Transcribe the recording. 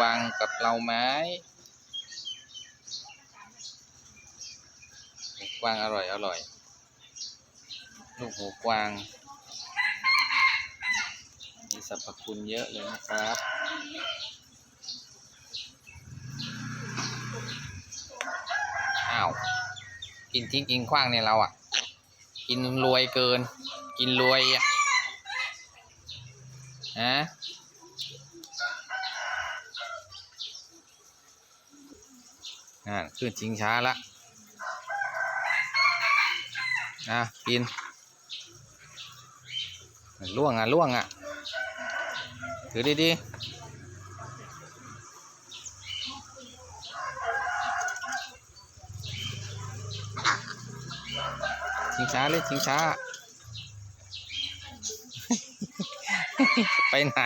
กวางกับเราไหมหูกวางอร่อยอร่อย ลูกหูกวาง มีสรรพคุณเยอะเลยนะครับอ้าวกินทิ้งกินขว้างเนี่ยเราอะ กินรวยเกิน กินรวยอะฮะ อ่าขึ้นชิงช้าละอะกินล่วงอะล่วงอะถือดีๆชิงช้าเลยชิงช้า ไปไหน